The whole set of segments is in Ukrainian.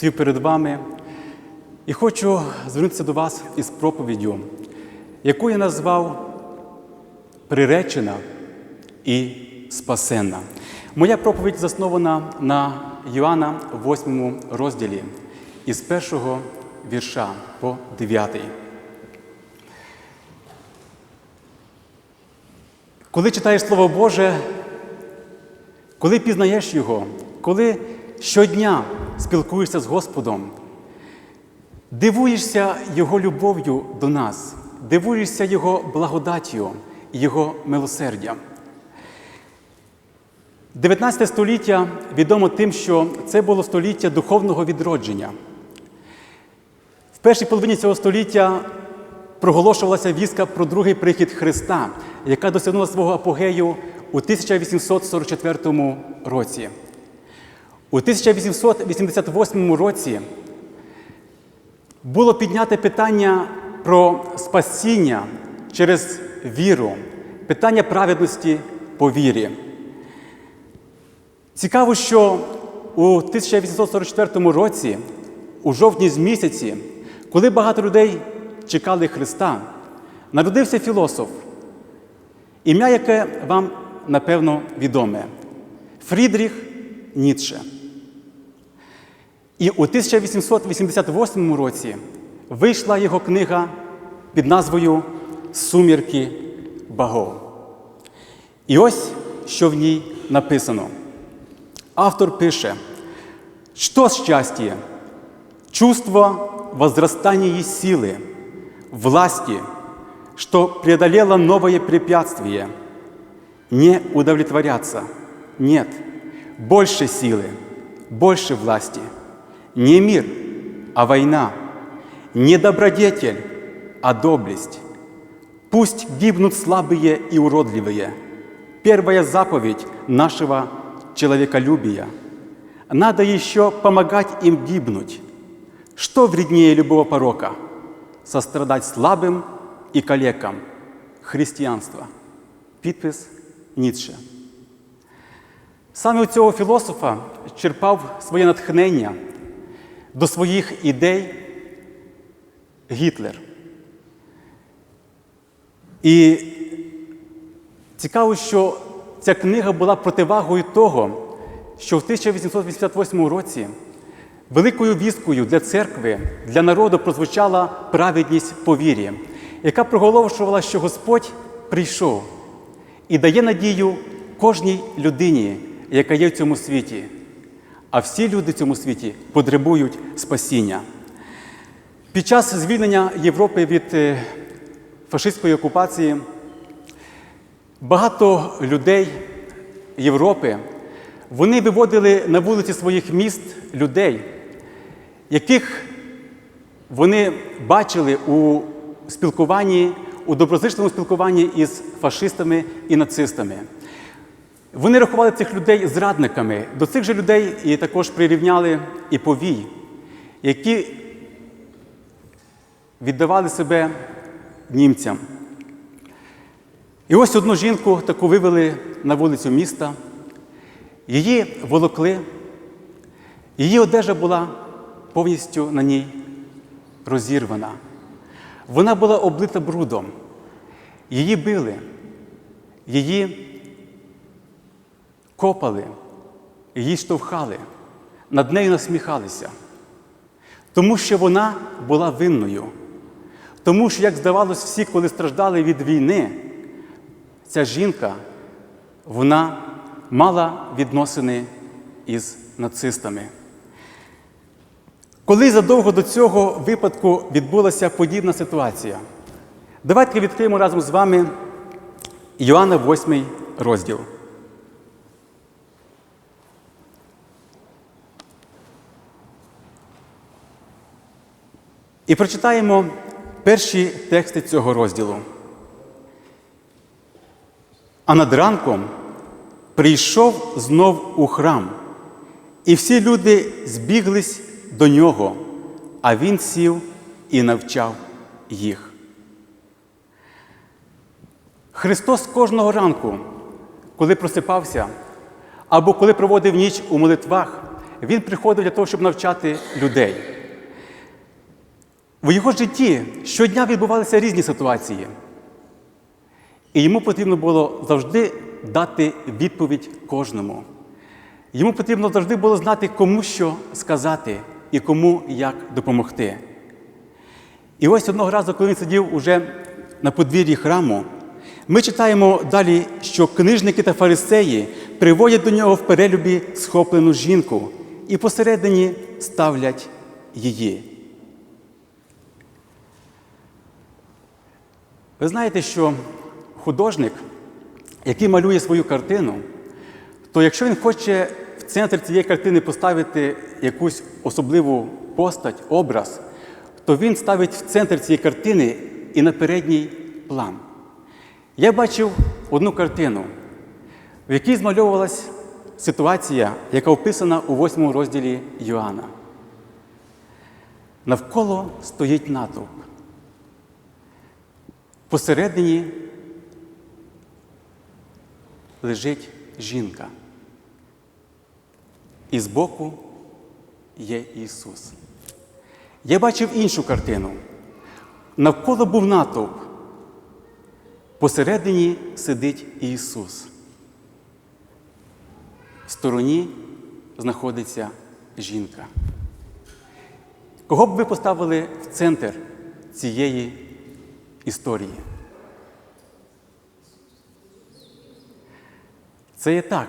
стою перед вами і хочу звернутися до вас із проповіддю, яку я назвав Приречена і спасенна. Моя проповідь заснована на Йоанна 8 розділі із першого вірша по 9. Коли читаєш Слово Боже, коли пізнаєш Його, коли щодня спілкуєшся з Господом, дивуєшся Його любов'ю до нас, дивуєшся Його благодаттю, Його милосердям. 19 століття відомо тим, що це було століття духовного відродження. В першій половині цього століття проголошувалася вістка про другий прихід Христа, яка досягнула свого апогею у 1844 році. У 1888 році було підняте питання про спасіння через віру, питання праведності по вірі. Цікаво, що у 1844 році, у жовтні з місяці, коли багато людей чекали Христа, народився філософ, ім'я, яке вам напевно відоме Фрідріх Ніцше. І у 1888 році вийшла його книга під назвою Сумірки Багов. І ось що в ній написано. Автор пише, что счастье? Чувство возрастания силы, власти, что преодолело новое препятствие. Не удовлетворяться. Нет. Больше силы, больше власти. Не мир, а война. Не добродетель, а доблесть. Пусть гибнут слабые и уродливые. Первая заповедь нашего человеколюбия. Надо еще помогать им гибнуть. Что вреднее любого порока? Сострадать слабым и калекам. Християнство. Підпис Ніцше. Саме у цього філософа черпав своє натхнення До своїх ідей Гітлер. І цікаво, що ця книга була противагою того, що в 1888 році великою вісткою для церкви, для народу прозвучала праведність по вірі, яка проголошувала, що Господь прийшов і дає надію кожній людині, яка є в цьому світі. А всі люди в цьому світі потребують спасіння. Під час звільнення Європи від е, фашистської окупації багато людей Європи вони виводили на вулиці своїх міст людей, яких вони бачили у спілкуванні, у доброзичливому спілкуванні із фашистами і нацистами. Вони рахували цих людей зрадниками. До цих же людей і також прирівняли і повій, які віддавали себе німцям. І ось одну жінку таку вивели на вулицю міста, її волокли, її одежа була повністю на ній розірвана. Вона була облита брудом, її били, її копали, її штовхали, над нею насміхалися, тому що вона була винною. Тому що, як здавалось, всі, коли страждали від війни, ця жінка, вона мала відносини із нацистами. Коли задовго до цього випадку відбулася подібна ситуація, давайте відкриємо разом з вами Йоанна 8 розділ. І прочитаємо перші тексти цього розділу. А над ранком прийшов знов у храм, і всі люди збіглись до нього, а він сів і навчав їх. Христос кожного ранку, коли просипався, або коли проводив ніч у молитвах, він приходив для того, щоб навчати людей. В його житті щодня відбувалися різні ситуації. І йому потрібно було завжди дати відповідь кожному. Йому потрібно завжди було знати, кому що сказати і кому як допомогти. І ось одного разу, коли він сидів уже на подвір'ї храму, ми читаємо далі, що книжники та фарисеї приводять до нього в перелюбі схоплену жінку і посередині ставлять її. Ви знаєте, що художник, який малює свою картину, то якщо він хоче в центр цієї картини поставити якусь особливу постать, образ, то він ставить в центр цієї картини і на передній план. Я бачив одну картину, в якій змальовувалась ситуація, яка описана у восьмому розділі Йоанна. Навколо стоїть натовп. Посередині лежить жінка. І збоку є Ісус. Я бачив іншу картину. Навколо був натовп. Посередині сидить Ісус. В стороні знаходиться жінка. Кого б ви поставили в центр цієї історії? Це є так.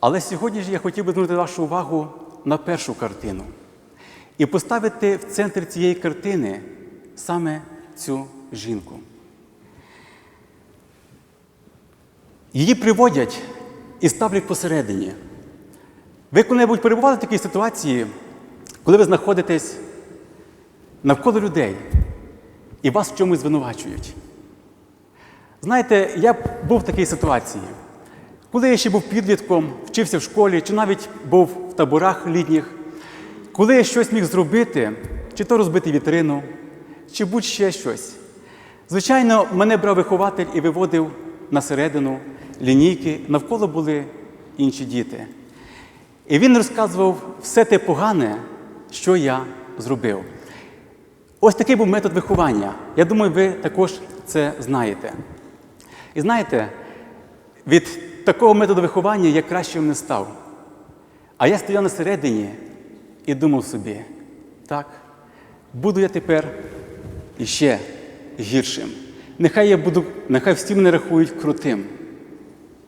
Але сьогодні ж я хотів би звернути вашу увагу на першу картину і поставити в центр цієї картини саме цю жінку. Її приводять і ставлять посередині. Ви коли-небудь перебували в такій ситуації, коли ви знаходитесь навколо людей і вас в чомусь звинувачують? Знаєте, я був в такій ситуації. Коли я ще був підлітком, вчився в школі, чи навіть був в таборах літніх, коли я щось міг зробити, чи то розбити вітрину, чи будь-ще щось. Звичайно, мене брав вихователь і виводив на середину лінійки, навколо були інші діти. І він розказував все те погане, що я зробив. Ось такий був метод виховання. Я думаю, ви також це знаєте. І знаєте, від такого методу виховання я кращим не став. А я стояв на середині і думав собі, так, буду я тепер іще гіршим. Нехай я буду, нехай всі мене рахують крутим.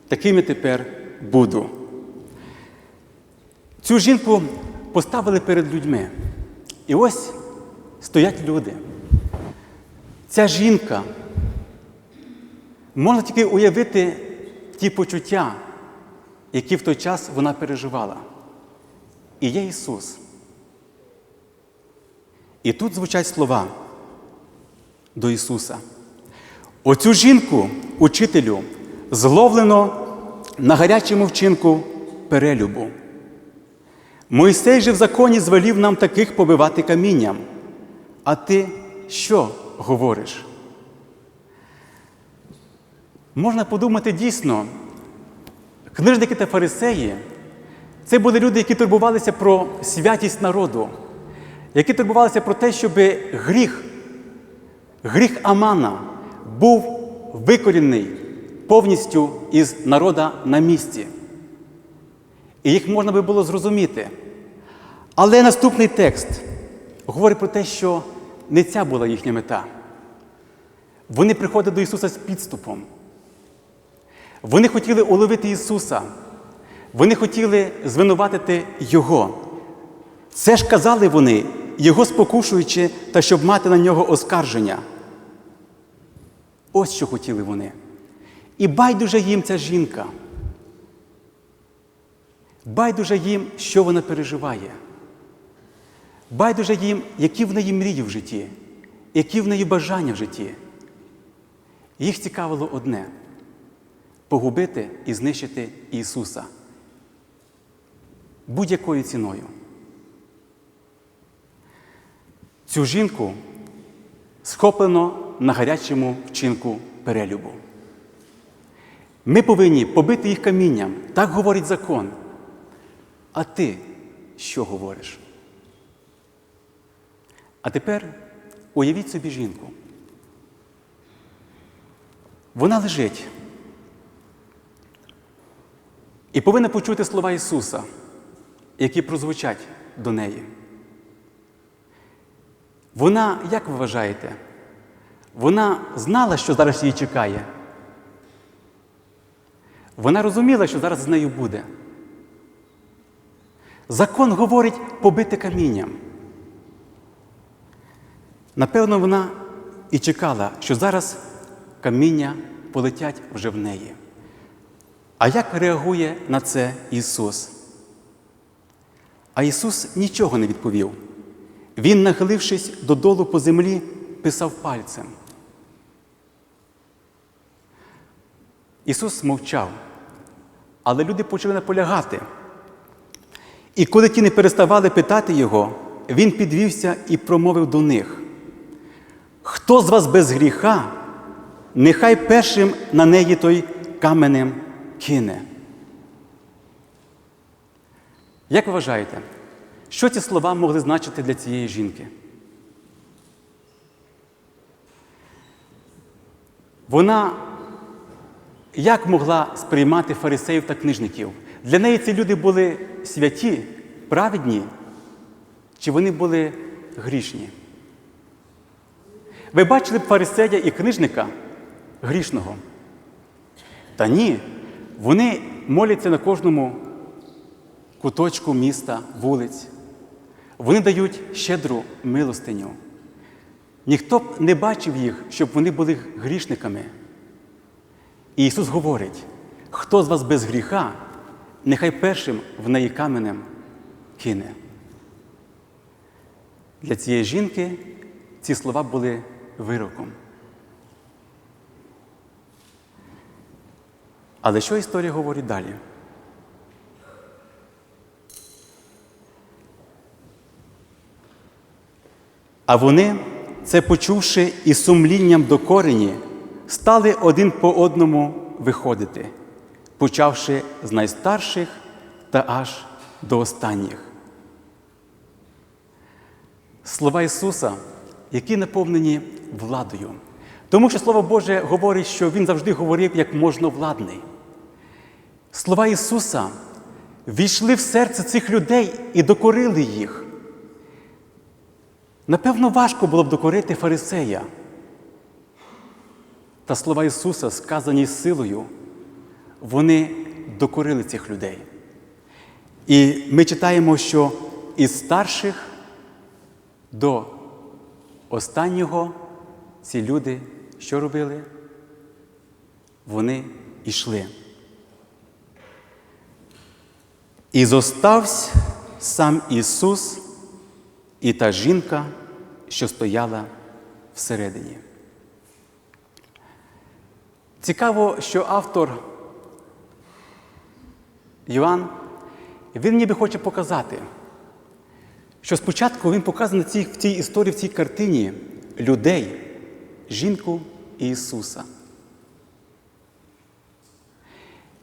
Таким я тепер буду. Цю жінку поставили перед людьми. І ось стоять люди. Ця жінка можна тільки уявити ті почуття, які в той час вона переживала. І є Ісус. І тут звучать слова до Ісуса. Оцю жінку, учителю, зловлено на гарячому вчинку перелюбу. Мойсей же в законі звелів нам таких побивати камінням. А ти що говориш? Можна подумати дійсно, книжники та фарисеї це були люди, які турбувалися про святість народу, які турбувалися про те, щоб гріх, гріх Амана був викорінений повністю із народа на місці. І їх можна би було зрозуміти. Але наступний текст говорить про те, що не ця була їхня мета. Вони приходять до Ісуса з підступом. Вони хотіли уловити Ісуса. Вони хотіли звинуватити Його. Це ж казали вони, Його спокушуючи та щоб мати на нього оскарження. Ось що хотіли вони. І байдуже їм ця жінка. Байдуже їм, що вона переживає. Байдуже їм, які в неї мрії в житті, які в неї бажання в житті. Їх цікавило одне погубити і знищити Ісуса будь-якою ціною. Цю жінку схоплено на гарячому вчинку перелюбу. Ми повинні побити їх камінням, так говорить закон. А ти що говориш. А тепер уявіть собі жінку. Вона лежить і повинна почути слова Ісуса, які прозвучать до неї. Вона, як ви вважаєте, вона знала, що зараз її чекає. Вона розуміла, що зараз з нею буде. Закон говорить побити камінням. Напевно, вона і чекала, що зараз каміння полетять вже в неї. А як реагує на це Ісус? А Ісус нічого не відповів. Він, нахилившись додолу по землі, писав пальцем. Ісус мовчав, але люди почали наполягати. І коли ті не переставали питати Його, Він підвівся і промовив до них: Хто з вас без гріха, нехай першим на неї той каменем кине. Як вважаєте, що ці слова могли значити для цієї жінки? Вона як могла сприймати фарисеїв та книжників? Для неї ці люди були святі, праведні, чи вони були грішні? Ви бачили б фарисея і книжника грішного? Та ні, вони моляться на кожному куточку міста, вулиць. Вони дають щедру милостиню. Ніхто б не бачив їх, щоб вони були грішниками. І Ісус говорить: хто з вас без гріха, нехай першим в неї каменем кине. Для цієї жінки ці слова були вироком. Але що історія говорить далі? А вони, це почувши і сумлінням до корені, стали один по одному виходити, почавши з найстарших та аж до останніх. Слова Ісуса, які наповнені владою. Тому що Слово Боже говорить, що Він завжди говорив як можновладний. Слова Ісуса війшли в серце цих людей і докорили їх. Напевно, важко було б докорити фарисея. Та слова Ісуса, сказані силою, вони докорили цих людей. І ми читаємо, що із старших до останнього ці люди що робили? Вони йшли. І зостався сам Ісус і та жінка, що стояла всередині. Цікаво, що автор Йоанн, він ніби хоче показати, що спочатку він показує цій, в цій історії, в цій картині людей, жінку і Ісуса.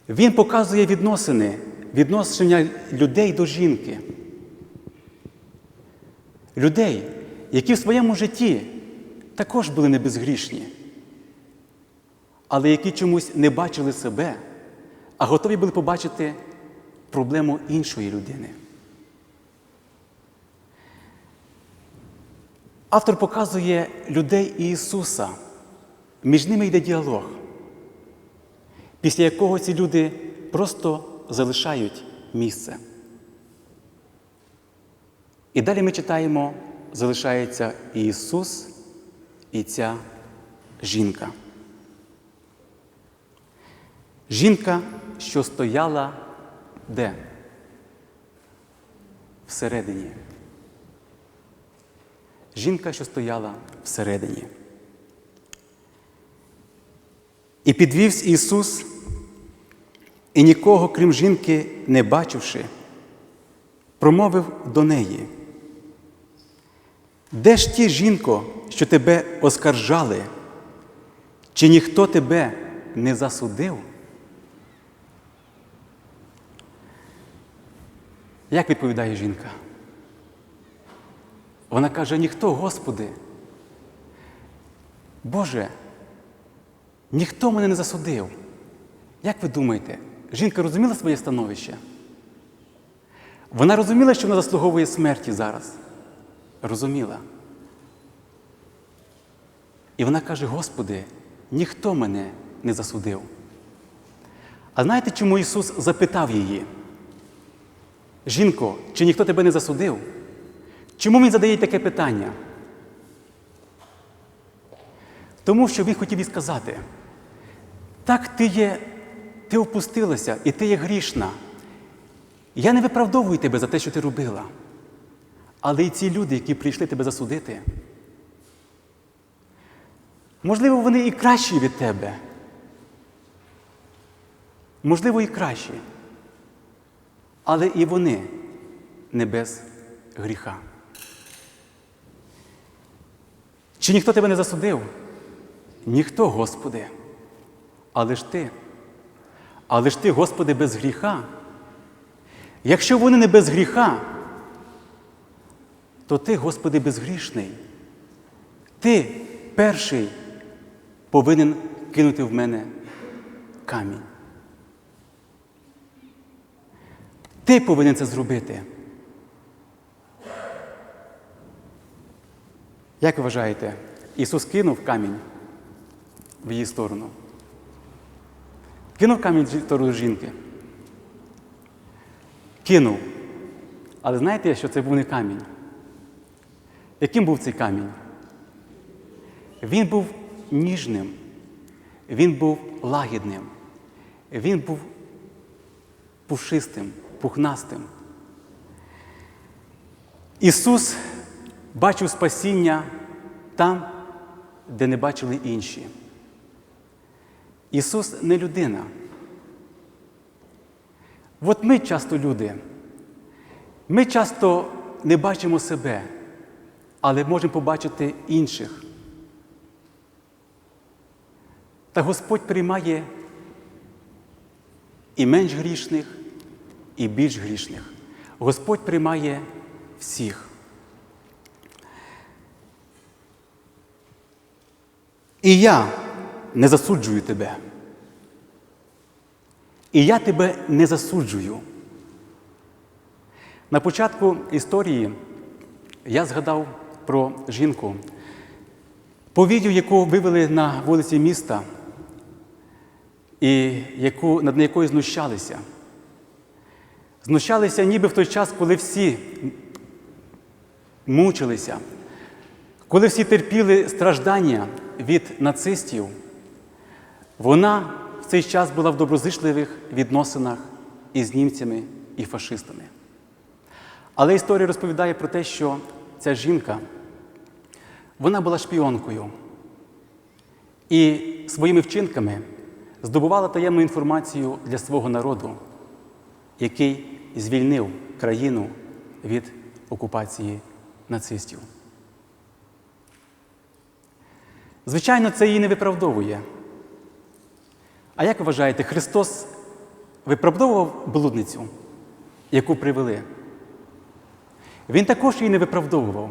Він показує відносини, відношення людей до жінки. Людей, які в своєму житті також були не безгрішні, але які чомусь не бачили себе, а готові були побачити проблему іншої людини. Автор показує людей Ісуса. Між ними йде діалог, після якого ці люди просто залишають місце. І далі ми читаємо, залишається Ісус, і ця жінка. Жінка, що стояла де? Всередині. Жінка, що стояла всередині. І підвівся Ісус, і нікого, крім жінки, не бачивши, промовив до неї. Де ж ті, жінко, що тебе оскаржали? Чи ніхто тебе не засудив? Як відповідає жінка? Вона каже: ніхто, Господи. Боже, ніхто мене не засудив. Як ви думаєте, жінка розуміла своє становище? Вона розуміла, що вона заслуговує смерті зараз. Розуміла. І вона каже: Господи, ніхто мене не засудив. А знаєте, чому Ісус запитав її? Жінко, чи ніхто тебе не засудив? Чому Він задає таке питання? Тому що Він хотів їй сказати, так ти є, ти опустилася і ти є грішна. Я не виправдовую тебе за те, що ти робила. Але і ці люди, які прийшли тебе засудити, можливо, вони і кращі від тебе. Можливо, і кращі. Але і вони не без гріха. Чи ніхто тебе не засудив? Ніхто, Господи. Але ж ти. Але ж ти, Господи, без гріха. Якщо вони не без гріха, то ти, Господи, безгрішний. Ти перший повинен кинути в мене камінь. Ти повинен це зробити. Як ви вважаєте, Ісус кинув камінь в її сторону? Кинув камінь в сторону жінки? Кинув. Але знаєте, що це був не камінь? Яким був цей камінь? Він був ніжним, він був лагідним, він був пушистим, пухнастим. Ісус бачив спасіння там, де не бачили інші. Ісус не людина. От ми часто люди. Ми часто не бачимо себе, але можемо побачити інших. Та Господь приймає і менш грішних, і більш грішних. Господь приймає всіх. І я не засуджую тебе. І я тебе не засуджую. На початку історії я згадав про жінку, повіддю, яку вивели на вулиці міста, і яку, над якою знущалися. Знущалися ніби в той час, коли всі мучилися, коли всі терпіли страждання від нацистів, вона в цей час була в доброзичливих відносинах із німцями і фашистами. Але історія розповідає про те, що ця жінка вона була шпіонкою і своїми вчинками здобувала таємну інформацію для свого народу, який звільнив країну від окупації нацистів. Звичайно, це її не виправдовує. А як ви вважаєте, Христос виправдовував блудницю, яку привели? Він також її не виправдовував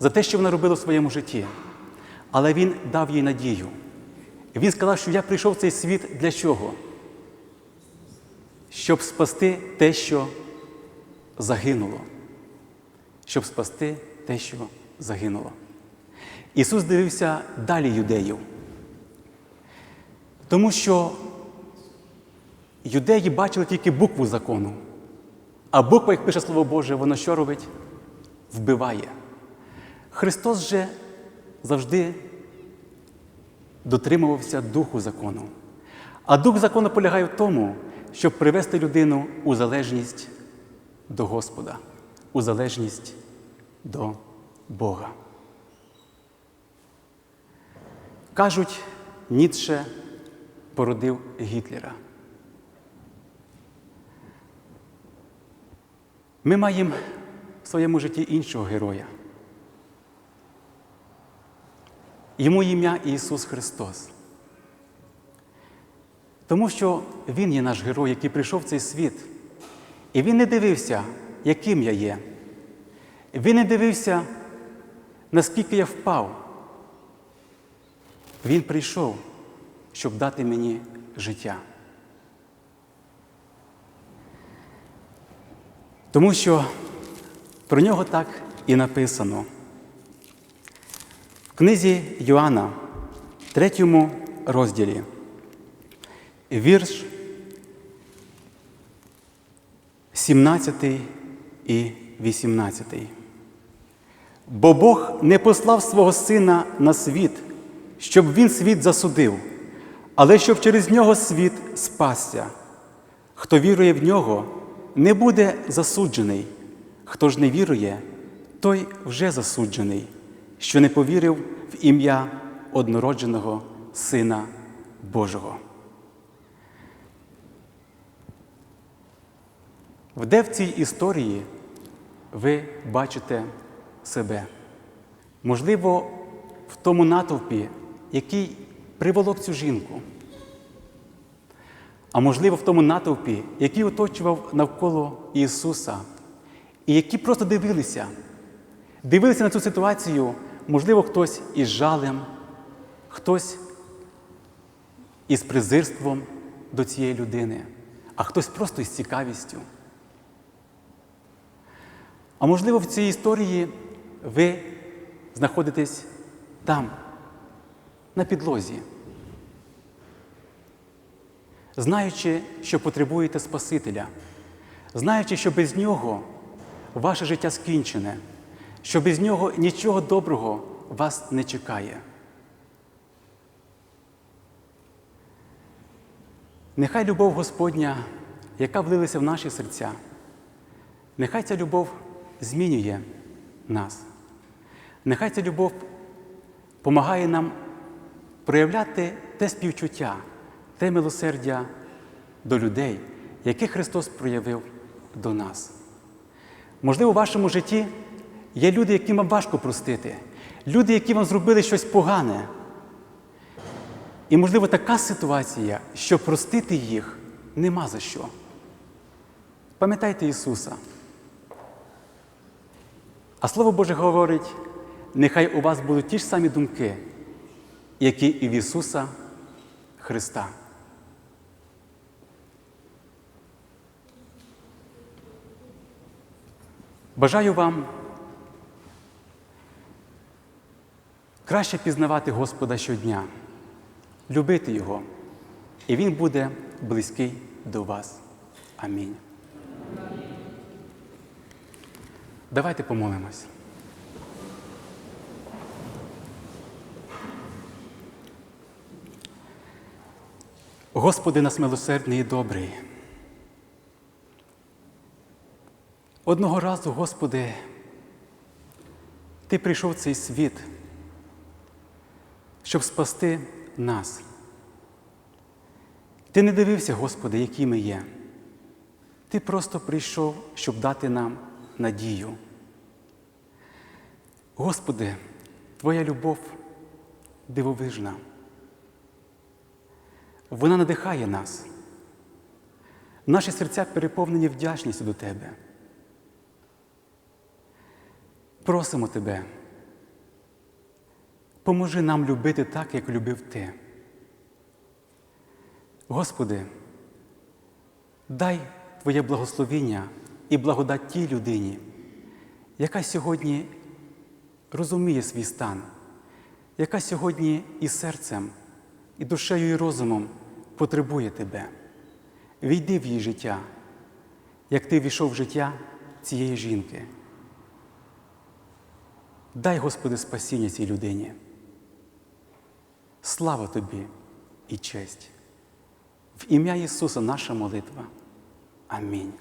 за те, що вона робила в своєму житті. Але Він дав їй надію. Він сказав, що я прийшов в цей світ для чого? Щоб спасти те, що загинуло. Щоб спасти те, що загинуло. Ісус дивився далі юдеїв. Тому що юдеї бачили тільки букву закону. А буква, як пише Слово Боже, воно що робить? Вбиває. Христос же завжди дотримувався духу закону. А дух закону полягає в тому, щоб привести людину у залежність до Господа, у залежність до Бога. Кажуть, Ніцше породив Гітлера. Ми маємо в своєму житті іншого героя. Йому ім'я Ісус Христос. Тому що Він є наш герой, який прийшов в цей світ. І Він не дивився яким я є. Він не дивився, наскільки я впав. Він прийшов, щоб дати мені життя. Тому що про нього так і написано. В книзі Йоанна, третьому розділі, вірш 17 і 18. Бо Бог не послав свого Сина на світ, щоб Він світ засудив, але щоб через нього світ спасся. Хто вірує в нього, не буде засуджений. Хто ж не вірує, той вже засуджений, що не повірив в ім'я однородженого Сина Божого. Де в цій історії ви бачите себе? Можливо, в тому натовпі, який приволок цю жінку, а можливо, в тому натовпі, який оточував навколо Ісуса, і які просто дивилися, дивилися на цю ситуацію, можливо, хтось із жалем, хтось із презирством до цієї людини, а хтось просто із цікавістю. А можливо, в цій історії ви знаходитесь там, на підлозі, знаючи, що потребуєте Спасителя, знаючи, що без нього ваше життя скінчене, що без нього нічого доброго вас не чекає. Нехай любов Господня, яка влилася в наші серця, нехай ця любов змінює нас. Нехай ця любов допомагає нам проявляти те співчуття, те милосердя до людей, яке Христос проявив до нас. Можливо, у вашому житті є люди, яким вам важко простити, люди, які вам зробили щось погане. І, можливо, така ситуація, що простити їх нема за що. Пам'ятайте Ісуса. А Слово Боже говорить, нехай у вас будуть ті ж самі думки, які і в Ісуса Христа. Бажаю вам краще пізнавати Господа щодня, любити Його, і Він буде близький до вас. Амінь. Давайте помолимось. Господи нас милосердний і добрий. Одного разу, Господи, Ти прийшов в цей світ, щоб спасти нас. Ти не дивився, Господи, які ми є. Ти просто прийшов, щоб дати нам надію. Господи, Твоя любов дивовижна. Вона надихає нас. Наші серця переповнені вдячністю до Тебе. Просимо Тебе, поможи нам любити так, як любив Ти. Господи, дай Твоє благословіння і благодать тій людині, яка сьогодні розуміє свій стан, яка сьогодні і серцем, і душею, і розумом потребує Тебе. Війди в її життя, як Ти війшов в життя цієї жінки. Дай, Господи, спасіння цій людині. Слава Тобі і честь. В ім'я Ісуса наша молитва. Амінь.